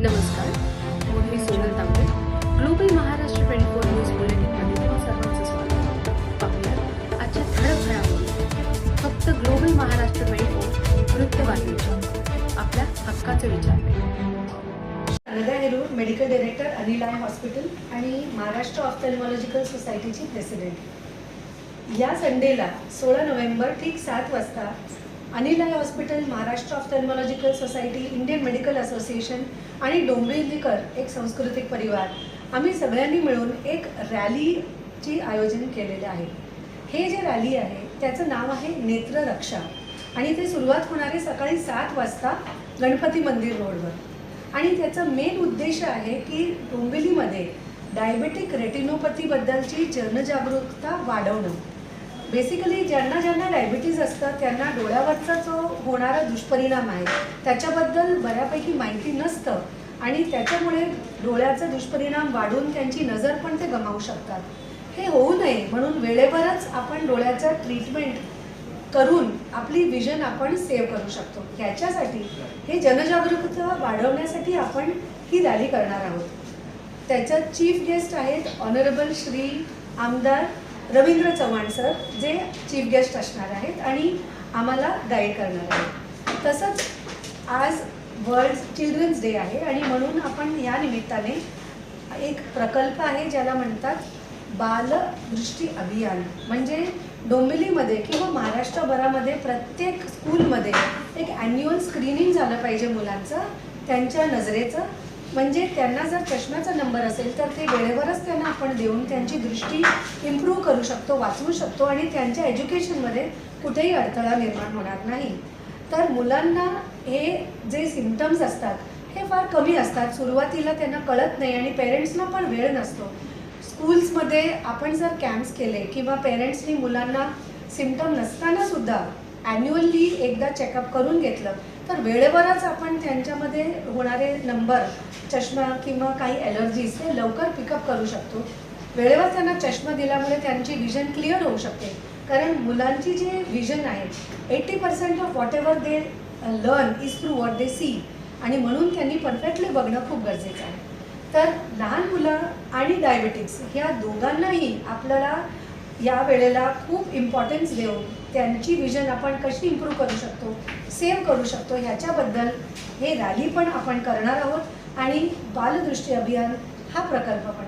नमस्कार मी Sonal Tambe global Maharashtra twenty four news बुलेटिनमध्ये तुम्हा सर्वांचं स्वागत पाहूया आजच्या ठळक घडामोडी. फक्त ग्लोबल महाराष्ट्र ट्वेंटी फोर वृत्तवाहिनीच्या आपल्या हक्काचे विचार अनघा मेडिकल डायरेक्टर अनिलाय हॉस्पिटल आणि महाराष्ट्र ऑफ्थॅल्मॉलॉजिकल सोसायटीची प्रेसिडेंट या संडेला सोळा नोव्हेंबर ठीक सात वाजता Anil eye hospital Maharashtra ophthalmological society Indian medical association आणि डोंबिवलीकर एक सांस्कृतिक परिवार. आम्ही सगळ्यांनी मिळून एक रॅलीची आयोजन केलेलं आहे. हे जे रॅली आहे त्याचं नाव आहे नेत्ररक्षा आणि ते सुरुवात होणार आहे सकाळी सात वाजता गणपती मंदिर रोडवर. आणि त्याचा मेन उद्देश आहे की डोंबिवलीमध्ये डायबेटिक रेटिनोपथीबद्दलची जनजागरूकता वाढवणं. बेसिकली ज्यांना ज्यांना डायबिटीज असतं त्यांना डोळ्यावरचा जो होणारा दुष्परिणाम आहे त्याच्याबद्दल बऱ्यापैकी माहिती नसतं. आणि त्याच्यामुळे डोळ्याचा दुष्परिणाम वाढून त्यांची नजर पण ते गमावू शकतात. हे होऊ नये म्हणून वेळेवरच आपण डोळ्याचं ट्रीटमेंट करून आपली विजन आपण सेव्ह करू शकतो. ह्याच्यासाठी हे जनजागरूकता वाढवण्यासाठी आपण ही रॅली करणार आहोत. त्याच्यात चीफ गेस्ट आहेत ऑनरेबल श्री आमदार रवींद्र चव्हाण सर जे चीफ गेस्ट असणार आहेत आणि आम्हाला गाईड करणार आहेत. तसंच आज वर्ल्ड चिल्ड्रन्स डे आहे आणि म्हणून आपण या निमित्ताने एक प्रकल्प आहे ज्याला म्हणतात बालदृष्टी अभियान. म्हणजे डोंबिवलीमध्ये किंवा महाराष्ट्रभरामध्ये प्रत्येक स्कूलमध्ये एक ॲन्युअल स्क्रीनिंग झालं पाहिजे मुलांचं त्यांच्या नजरेचं म्हणजे त्यांना जर चष्म्याचा नंबर असेल तर ते वेळेवरच त्यांना आपण देऊन त्यांची दृष्टी इम्प्रूव्ह करू शकतो वाचवू शकतो आणि त्यांच्या एज्युकेशनमध्ये कुठेही अडथळा निर्माण होणार नाही. तर मुलांना हे जे सिमटम्स असतात हे फार कमी असतात. सुरुवातीला त्यांना कळत नाही आणि पेरेंट्सना पण वेळ नसतो. स्कूल्समध्ये आपण जर कॅम्प्स केले किंवा पेरेंट्सनी मुलांना सिमटम नसताना सुद्धा ॲन्युअली एकदा चेकअप करून घेतलं तर वेळेवरच आपण त्यांच्यामध्ये होणारे नंबर चष्मा किंवा काही ॲलर्जीज हे लवकर पिकअप करू शकतो. वेळेवर त्यांना चष्मा दिल्यामुळे त्यांची विजन क्लिअर होऊ शकते. कारण मुलांची जी विजन आहे eighty percent of whatever they learn is through what they see आणि म्हणून त्यांनी परफेक्टली बघणं खूप गरजेचं आहे. तर लहान मुलं आणि डायबेटिक्स ह्या दोघांनाही आपल्याला या वेळेला खूप इम्पॉर्टन्स देऊन त्यांची विजन आपण कशी इम्प्रूव्ह करू शकतो सेव्ह करू शकतो ह्याच्याबद्दल हे रॅली पण आपण करणार आहोत. आणि बालदृष्टी अभियान हा प्रकल्प पण